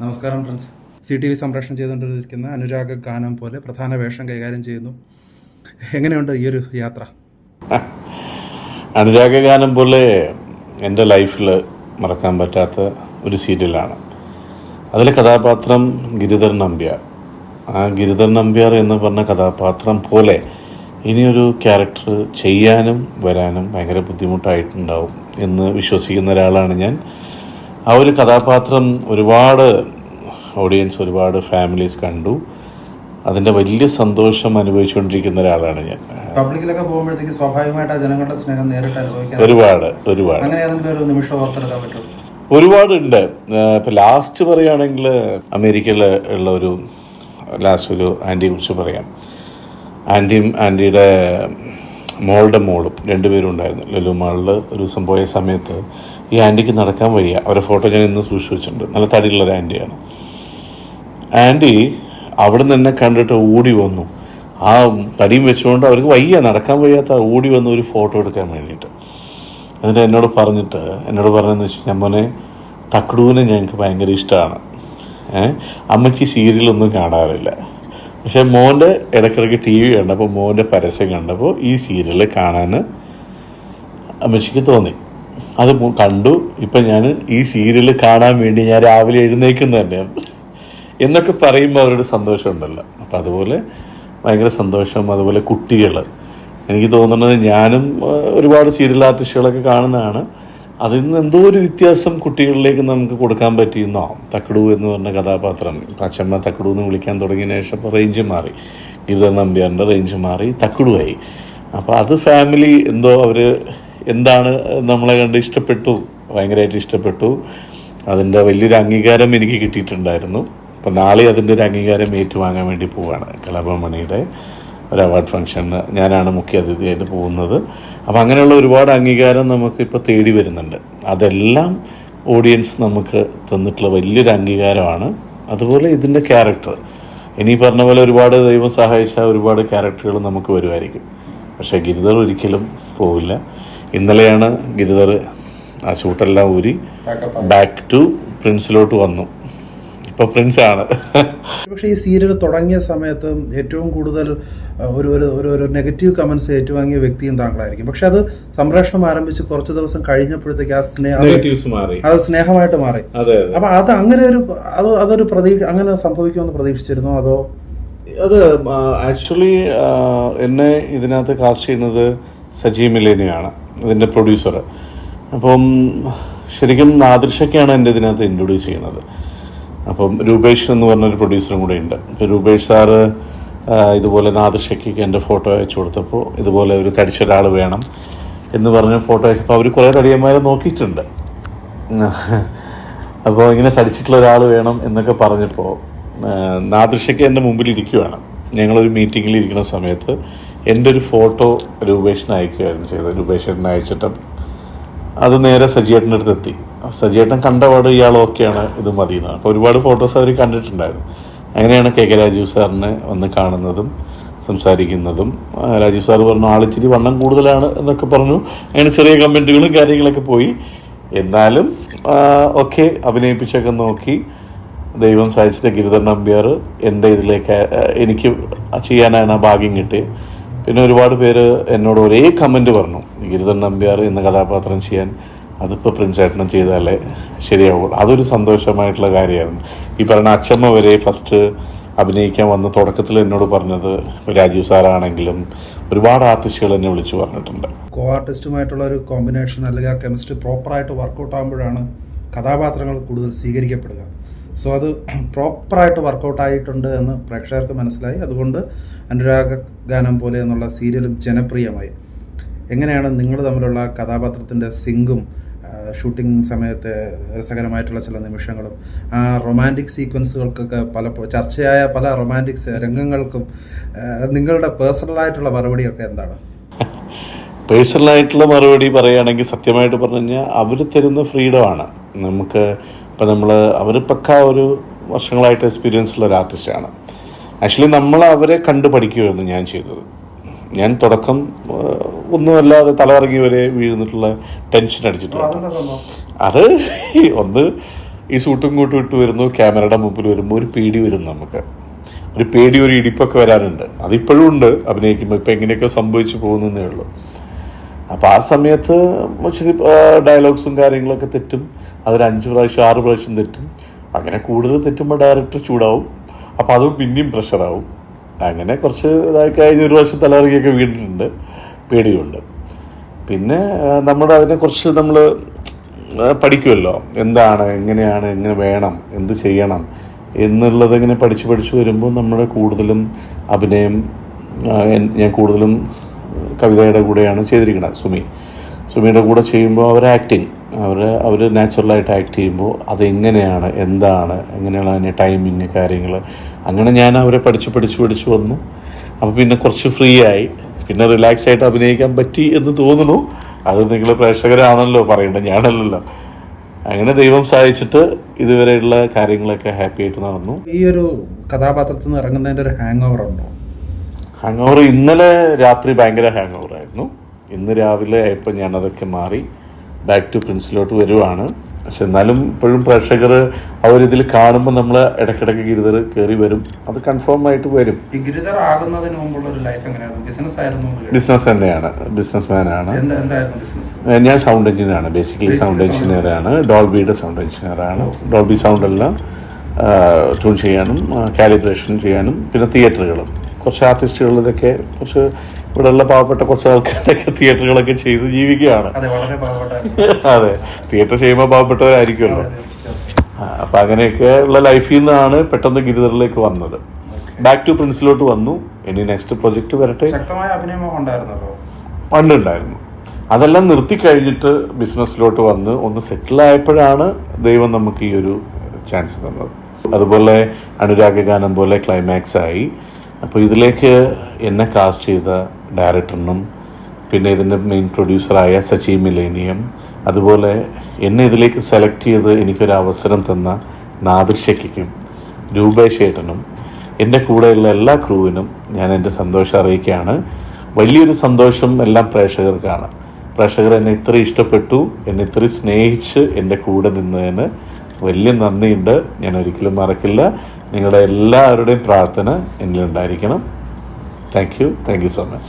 നമസ്കാരം friends C T V സംപ്രേഷണം ചെയ്തുകൊണ്ടിരിക്കുന്ന അനുരാഗ ഗാനം പോലെ പ്രധാന വേഷം കൈകാര്യം ചെയ്യുന്നു. എങ്ങനെയുണ്ട് ഈ ഒരു യാത്ര? അനുരാഗ ഗാനം പോലെ എന്റെ ലൈഫിൽ മറക്കാൻ പറ്റാത്ത ഒരു സീരിയലാണ്. അതിലെ കഥാപാത്രം ഗിരിധർ നമ്പ്യാർ. ആ ഗിരിധർ നമ്പ്യാർ എന്ന് പറഞ്ഞ കഥാപാത്രം പോലെ ഇനിയൊരു ക്യാരക്ടർ ചെയ്യാനും വരാനും ഭയങ്കര ബുദ്ധിമുട്ടായിട്ടുണ്ടാവും എന്ന് വിശ്വസിക്കുന്ന ഒരാളാണ് ഞാൻ. ആ ഒരു കഥാപാത്രം ഒരുപാട് ഓഡിയൻസ് ഒരുപാട് ഫാമിലീസ് കണ്ടു. അതിന്റെ വലിയ സന്തോഷം അനുഭവിച്ചുകൊണ്ടിരിക്കുന്ന ഒരാളാണ് ഞാൻ. പബ്ലിക്കിലൊക്കെ പോകുമ്പോഴത്തേക്ക് സ്വാഭാവികമായിട്ട് ആ ജനങ്ങളുടെ സ്നേഹം നേരിട്ട് അനുഭവിക്കാൻ ഒരുപാട് ഒരുപാട്. അങ്ങനെ ഏതെങ്കിലും ഒരു നിമിഷം ഓർത്തെടുക്കാൻ പറ്റും? ഒരുപാടുണ്ട്. ഇപ്പം ലാസ്റ്റ് പറയുകയാണെങ്കിൽ അമേരിക്കയിൽ ഉള്ള ഒരു ലാസ്റ്റ് ഒരു ആന്റിയെ കുറിച്ച് പറയാം. ആന്റിയും ആന്റിയുടെ മോളുടെ മോളും രണ്ടുപേരും ഉണ്ടായിരുന്നു. ലുലു മാളിൽ ഒരു ദിവസം പോയ സമയത്ത് ഈ ആന്റിക്ക് നടക്കാൻ വയ്യ. അവരെ ഫോട്ടോ ഞാൻ ഇന്ന് സൂക്ഷിച്ചു വെച്ചിട്ടുണ്ട്. നല്ല തടിയുള്ളൊരു ആന്റിയാണ്. ആന്റി അവിടെ നിന്ന് കണ്ടിട്ട് ഓടി വന്നു. ആ തടിയും വെച്ചുകൊണ്ട് അവർക്ക് വയ്യ. നടക്കാൻ വയ്യാത്ത ഓടി വന്നു ഒരു ഫോട്ടോ എടുക്കാൻ വേണ്ടിയിട്ട്. എന്നിട്ട് എന്നോട് പറഞ്ഞിട്ട് എന്നോട് പറഞ്ഞതെന്ന് വെച്ച് കഴിഞ്ഞാൽ മോനെ തക്കടൂവിനെ ഞങ്ങൾക്ക് ഭയങ്കര ഇഷ്ടമാണ് അമ്മച്ചി സീരിയലൊന്നും കാണാറില്ല. പക്ഷെ മോന്റെ ഇടയ്ക്കിടയ്ക്ക് ടി വി കണ്ടപ്പോൾ മോന്റെ പരസ്യം കണ്ടപ്പോൾ ഈ സീരിയൽ കാണാൻ അമ്മച്ചിക്ക് തോന്നി. അത് കണ്ടു. ഇപ്പം ഞാൻ ഈ സീരിയൽ കാണാൻ വേണ്ടി ഞാൻ രാവിലെ എഴുന്നേക്കുന്നത് തന്നെയാണ് എന്നൊക്കെ പറയുമ്പോൾ അവരുടെ സന്തോഷമുണ്ടല്ലോ. അപ്പം അതുപോലെ ഭയങ്കര സന്തോഷം അതുപോലെ കുട്ടികൾ എനിക്ക് തോന്നുന്നത് ഞാനും ഒരുപാട് സീരിയൽ ആർട്ടിസ്റ്റുകളൊക്കെ കാണുന്നതാണ്. അതിൽ നിന്ന് എന്തോ ഒരു വ്യത്യാസം കുട്ടികളിലേക്ക് നമുക്ക് കൊടുക്കാൻ പറ്റിയെന്നോ തക്കടു എന്ന് പറഞ്ഞ കഥാപാത്രം. അച്ഛമ്മ തക്കടു എന്ന് വിളിക്കാൻ തുടങ്ങിയ ശേഷം റേഞ്ച് മാറി. ഗിരിധർ നമ്പ്യാറിന്റെ റേഞ്ച് മാറി. തക്കടുവായി. അപ്പോൾ അത് ഫാമിലി എന്തോ അവർ എന്താണ് നമ്മളെ കണ്ട് ഇഷ്ടപ്പെട്ടു? ഭയങ്കരമായിട്ട് ഇഷ്ടപ്പെട്ടു. അതിന്റെ വലിയൊരു അംഗീകാരം എനിക്ക് കിട്ടിയിട്ടുണ്ടായിരുന്നു. അപ്പോൾ നാളെ അതിന്റെ ഒരു അംഗീകാരം ഏറ്റുവാങ്ങാൻ വേണ്ടി പോവുകയാണ് കലാഭവമണിയുടെ ഒരു അവാർഡ് ഫംഗ്ഷന് ഞാനാണ് മുഖ്യ അതിഥിയായിട്ട് പോകുന്നത്. അപ്പം അങ്ങനെയുള്ള ഒരുപാട് അംഗീകാരം നമുക്കിപ്പോൾ തേടി വരുന്നുണ്ട്. അതെല്ലാം ഓഡിയൻസ് നമുക്ക് തന്നിട്ടുള്ള വലിയൊരു അംഗീകാരമാണ്. അതുപോലെ ഇതിന്റെ ക്യാരക്ടർ ഇനി പറഞ്ഞ പോലെ ഒരുപാട് ദൈവം സഹായിച്ച ഒരുപാട് ക്യാരക്ടറുകൾ നമുക്ക് വരുമായിരിക്കും. പക്ഷേ ഗിരിധർ ഒരിക്കലും പോവില്ല. ഇന്നലെയാണ് ഗിരിധർ ആ ഷൂട്ടെല്ലാം ഊരി ബാക്ക് ടു പ്രിൻസിലോട്ട് വന്നു. ഇപ്പം പ്രിൻസാണ് പക്ഷേ ഈ സീരിയൽ തുടങ്ങിയ സമയത്ത് ഏറ്റവും കൂടുതൽ ഒരു ഒരു ഒരു ഒരു നെഗറ്റീവ് കമൻസ് ഏറ്റുവാങ്ങിയ വ്യക്തിയും താങ്കളായിരിക്കും. പക്ഷെ അത് സംപ്രേഷണം ആരംഭിച്ച് കുറച്ച് ദിവസം കഴിഞ്ഞപ്പോഴത്തേക്ക് ആ സ്നേഹം അത് മാറി. അത് സ്നേഹമായിട്ട് മാറി. അപ്പൊ അത് അങ്ങനെ ഒരു അത് അതൊരു പ്രതീക്ഷ അങ്ങനെ സംഭവിക്കുമെന്ന് പ്രതീക്ഷിച്ചിരുന്നു അതോ? അത് ആക്ച്വലി എന്നെ ഇതിനകത്ത് കാസ്റ്റ് ചെയ്യുന്നത് സജീവ് മിലേനിയാണ് ഇതിന്റെ പ്രൊഡ്യൂസർ അപ്പം ശരിക്കും നാദൃശയ്ക്കാണ് എന്റെ ഇതിനകത്ത് ഇൻട്രൊഡ്യൂസ് ചെയ്യുന്നത്. അപ്പം രൂപേഷ് എന്ന് പറഞ്ഞൊരു പ്രൊഡ്യൂസറും കൂടെ ഉണ്ട്. അപ്പോൾ രൂപേഷ് സാറ് ഇതുപോലെ നാദൃശക്കൊക്കെ എന്റെ ഫോട്ടോ അയച്ചു കൊടുത്തപ്പോൾ ഇതുപോലെ ഒരു തടിച്ച ഒരാൾ വേണം എന്ന് പറഞ്ഞ ഫോട്ടോ അയച്ചപ്പോൾ അവർ കുറേ തടിയന്മാരെ നോക്കിയിട്ടുണ്ട്. അപ്പോൾ ഇങ്ങനെ തടിച്ചിട്ടുള്ള ഒരാൾ വേണം എന്നൊക്കെ പറഞ്ഞപ്പോൾ നാദൃശയ്ക്ക് എന്റെ മുമ്പിൽ ഇരിക്കുവാണ്. ഞങ്ങളൊരു മീറ്റിങ്ങിൽ ഇരിക്കുന്ന സമയത്ത് എന്റെ ഒരു ഫോട്ടോ രൂപേഷിന് അയക്കുകയായിരുന്നു ചെയ്തത്. രൂപേഷേട്ടനെ അയച്ചിട്ട് അത് നേരെ സജിയേട്ടന്റെ അടുത്ത് എത്തി സജിയേട്ടൻ കണ്ടപാട് ഇയാൾ ഓക്കെയാണ് ഇത് മതി എന്ന് അപ്പോൾ ഒരുപാട് ഫോട്ടോസ് അവർ കണ്ടിട്ടുണ്ടായിരുന്നു. അങ്ങനെയാണ് കെ കെ രാജീവ് സാറിനെ വന്ന് കാണുന്നതും സംസാരിക്കുന്നതും. രാജീവ് സാർ പറഞ്ഞു ആളിച്ചിരി വണ്ണം കൂടുതലാണ് എന്നൊക്കെ പറഞ്ഞു. അങ്ങനെ ചെറിയ കമന്റുകളും കാര്യങ്ങളൊക്കെ പോയി. എന്നാലും ഒക്കെ അഭിനയിപ്പിച്ചൊക്കെ നോക്കി. ദൈവം സഹായിച്ചിട്ട് ഗിരിധർ നമ്പ്യാർ എന്റെ ഇതിലേക്ക് എനിക്ക് ചെയ്യാനാണ് ആ ഭാഗ്യം കിട്ടിയത്. പിന്നെ ഒരുപാട് പേര് എന്നോട് ഒരേ കമന്റ് പറഞ്ഞു ഗിരിധൻ നമ്പ്യാർ എന്ന കഥാപാത്രം ചെയ്യാൻ അതിപ്പോൾ പ്രിൻസേട്ടനും ചെയ്താലേ ശരിയാവുള്ളൂ. അതൊരു സന്തോഷമായിട്ടുള്ള കാര്യമായിരുന്നു. ഈ പറഞ്ഞ അച്ഛമ്മ വരെ ഫസ്റ്റ് അഭിനയിക്കാൻ വന്ന തുടക്കത്തിൽ എന്നോട് പറഞ്ഞത് രാജീവ് സാറാണെങ്കിലും ഒരുപാട് ആർട്ടിസ്റ്റുകൾ എന്നെ വിളിച്ചു പറഞ്ഞിട്ടുണ്ട്. കോ ആർട്ടിസ്റ്റുമായിട്ടുള്ള ഒരു കോമ്പിനേഷൻ അല്ലെങ്കിൽ ആ കെമിസ്ട്രി പ്രോപ്പറായിട്ട് വർക്കൗട്ട് ആകുമ്പോഴാണ് കഥാപാത്രങ്ങൾ കൂടുതൽ സ്വീകരിക്കപ്പെടുക. സോ അത് പ്രോപ്പറായിട്ട് വർക്കൗട്ട് ആയിട്ടുണ്ട് എന്ന് പ്രേക്ഷകർക്ക് മനസ്സിലായി. അതുകൊണ്ട് അനുരാഗ ഗാനം പോലെ എന്നുള്ള സീരിയലും ജനപ്രിയമായി. എങ്ങനെയാണ് നിങ്ങൾ തമ്മിലുള്ള കഥാപാത്രത്തിന്റെ സിങ്കും ഷൂട്ടിംഗ് സമയത്തെ രസകരമായിട്ടുള്ള ചില നിമിഷങ്ങളും ആ റൊമാന്റിക് സീക്വൻസുകൾക്കൊക്കെ പല ചർച്ചയായ പല റൊമാന്റിക് രംഗങ്ങൾക്കും നിങ്ങളുടെ പേഴ്സണലായിട്ടുള്ള മറുപടിയൊക്കെ എന്താണ്? പേഴ്സണലായിട്ടുള്ള മറുപടി പറയുകയാണെങ്കിൽ സത്യമായിട്ട് പറഞ്ഞു കഴിഞ്ഞാൽ അവർ തരുന്ന ഫ്രീഡമാണ് നമുക്ക് ഇപ്പം നമ്മൾ അവർ പക്ക ഒരു വർഷങ്ങളായിട്ട് എക്സ്പീരിയൻസ് ഉള്ള ഒരു ആർട്ടിസ്റ്റാണ് ആക്ച്വലി നമ്മൾ അവരെ കണ്ട് പഠിക്കുകയായിരുന്നു ഞാൻ ചെയ്തത്. ഞാൻ തുടക്കം ഒന്നുമല്ലാതെ തലകറങ്ങി വരെ വീഴുന്നിട്ടുള്ള ടെൻഷൻ അടിച്ചിട്ടുണ്ട് അത് ഒന്ന് ഈ സൂട്ടും കൂട്ടും ഇട്ട് വരുന്നു ക്യാമറയുടെ മുമ്പിൽ വരുമ്പോൾ ഒരു പേടി വരും നമുക്ക്. ഒരു പേടി ഒരു ഇടിപ്പൊക്കെ വരാറുണ്ട് അതിപ്പോഴും ഉണ്ട് അഭിനയിക്കുമ്പോൾ ഇപ്പം എങ്ങനെയൊക്കെ സംഭവിച്ചു പോകുന്നതേ ഉള്ളൂ. അപ്പോൾ ആ സമയത്ത് ഇച്ചിരി ഡയലോഗ്സും കാര്യങ്ങളൊക്കെ തെറ്റും. അതൊരു അഞ്ച് പ്രാവശ്യം ആറ് പ്രാവശ്യം തെറ്റും. അങ്ങനെ കൂടുതൽ തെറ്റുമ്പോൾ ഡയറക്ടർ ചൂടാവും. അപ്പോൾ അതും പിന്നെയും പ്രഷറാവും അങ്ങനെ കുറച്ച് ഇതായി കഴിഞ്ഞ ഒരു പ്രാവശ്യം തലറിയൊക്കെ വീണിട്ടുണ്ട്. പേടിയുണ്ട്. പിന്നെ നമ്മൾ അതിനെക്കുറിച്ച് നമ്മൾ പഠിക്കുമല്ലോ. എന്താണ് എങ്ങനെയാണ് എങ്ങനെ വേണം എന്ത് ചെയ്യണം എന്നുള്ളത് ഇങ്ങനെ പഠിച്ച് പഠിച്ച് വരുമ്പോൾ നമ്മുടെ കൂടുതലും അഭിനയം ഞാൻ കൂടുതലും കവിതയുടെ കൂടെയാണ് ചെയ്തിരിക്കുന്നത് സുമി. സുമിയുടെ കൂടെ ചെയ്യുമ്പോൾ അവർ ആക്ടിങ് അവർ അവർ നാച്ചുറലായിട്ട് ആക്ട് ചെയ്യുമ്പോൾ അതെങ്ങനെയാണ് എന്താണ് എങ്ങനെയാണ് അതിന്റെ ടൈമിങ് കാര്യങ്ങൾ. അങ്ങനെ ഞാൻ അവരെ പഠിച്ച് പഠിച്ച് പഠിച്ച് വന്നു. അപ്പോൾ പിന്നെ കുറച്ച് ഫ്രീ ആയി. പിന്നെ റിലാക്സ് ആയിട്ട് അഭിനയിക്കാൻ പറ്റി എന്ന് തോന്നുന്നു. അത് നിങ്ങൾ പ്രേക്ഷകരാണല്ലോ പറയേണ്ടത് ഞാനല്ലല്ലോ. അങ്ങനെ ദൈവം സഹായിച്ചിട്ട് ഇതുവരെയുള്ള കാര്യങ്ങളൊക്കെ ഹാപ്പി ആയിട്ട് നടന്നു. ഈ ഒരു കഥാപാത്രത്തിൽ നിന്ന് ഇറങ്ങുന്നതിന്റെ ഒരു ഹാങ് ഓവർ ഉണ്ടോ? ഹാങ് ഓവർ ഇന്നലെ രാത്രി ഭയങ്കര ഹാങ് ഓവർ ആയിരുന്നു. ഇന്ന് രാവിലെ ആയപ്പോൾ ഞാനതൊക്കെ മാറി ബാക്ക് ടു പ്രിൻസിലോട്ട് വരുവാണ്. പക്ഷെ എന്നാലും ഇപ്പോഴും പ്രേക്ഷകർ അവരിതിൽ കാണുമ്പോൾ നമ്മൾ ഇടയ്ക്കിടയ്ക്ക് ഗിരിതർ കയറി വരും. അത് കൺഫേം ആയിട്ട് വരും. ഗിരിധർ ആകുന്നതിന് മുമ്പുള്ള ഒരു ലൈഫ് എങ്ങനെയായിരുന്നു? ബിസിനസ് ആയിരുന്നു ബിസിനസ് തന്നെയാണ്. ബിസിനസ് മാനാണ് ഞാൻ സൗണ്ട് എഞ്ചിനീയറാണ് ബേസിക്കലി സൗണ്ട് എഞ്ചിനീയറാണ് ഡോൾബിയുടെ സൗണ്ട് എഞ്ചിനീയറാണ് ഡോൾബി സൗണ്ട് എല്ലാം ട്യൂൺ ചെയ്യാനും കാലിബ്രേഷൻ ചെയ്യാനും പിന്നെ തിയേറ്ററുകളും കുറച്ച് ആർട്ടിസ്റ്റുകൾ ഇതൊക്കെ കുറച്ച് ഇവിടെയുള്ള പാവപ്പെട്ട കുറച്ച് ആൾക്കാരൊക്കെ തിയേറ്ററുകളൊക്കെ ചെയ്ത് ജീവിക്കുകയാണ്. അതെ തിയേറ്റർ ചെയ്യുമ്പോൾ പാവപ്പെട്ടവരായിരിക്കുമല്ലോ. അപ്പം അങ്ങനെയൊക്കെ ഉള്ള ലൈഫിൽ നിന്നാണ് പെട്ടെന്ന് ഗിരിധറിലേക്ക് വന്നത്. ബാക്ക് ടു പ്രിൻസിലോട്ട് വന്നു. ഇനി നെക്സ്റ്റ് പ്രൊജക്റ്റ് വരട്ടെ. പണ്ടുണ്ടായിരുന്നു. അതെല്ലാം നിർത്തി കഴിഞ്ഞിട്ട് ബിസിനസ്സിലോട്ട് വന്ന് ഒന്ന് സെറ്റിൽ ആയപ്പോഴാണ് ദൈവം നമുക്ക് ഈ ഒരു ചാൻസ് തന്നത്. അതുപോലെ അനുരാഗ ഗാനം പോലെ ക്ലൈമാക്സ് ആയി. അപ്പോൾ ഇതിലേക്ക് എന്നെ കാസ്റ്റ് ചെയ്ത ഡയറക്ടറിനും പിന്നെ ഇതിന്റെ മെയിൻ പ്രൊഡ്യൂസറായ സച്ചി മിലേനിയം അതുപോലെ എന്നെ ഇതിലേക്ക് സെലക്ട് ചെയ്ത് എനിക്കൊരു അവസരം തന്ന നാദിർഷയ്ക്കും രൂപേഷ് ഏട്ടനും എന്റെ കൂടെയുള്ള എല്ലാ ക്രൂവിനും ഞാൻ എന്റെ സന്തോഷം അറിയിക്കുകയാണ്. വലിയൊരു സന്തോഷം എല്ലാം പ്രേക്ഷകർക്കാണ്. പ്രേക്ഷകർ എന്നെ ഇത്ര ഇഷ്ടപ്പെട്ടു എന്നെ ഇത്ര സ്നേഹിച്ച് എന്റെ കൂടെ നിന്നതിന് വലിയ നന്ദിയുണ്ട്. ഞാൻ ഒരിക്കലും മറക്കില്ല. നിങ്ങളുടെ എല്ലാവരുടെയും പ്രാർത്ഥന എന്നിലുണ്ടായിരിക്കണം. Thank you thank you so much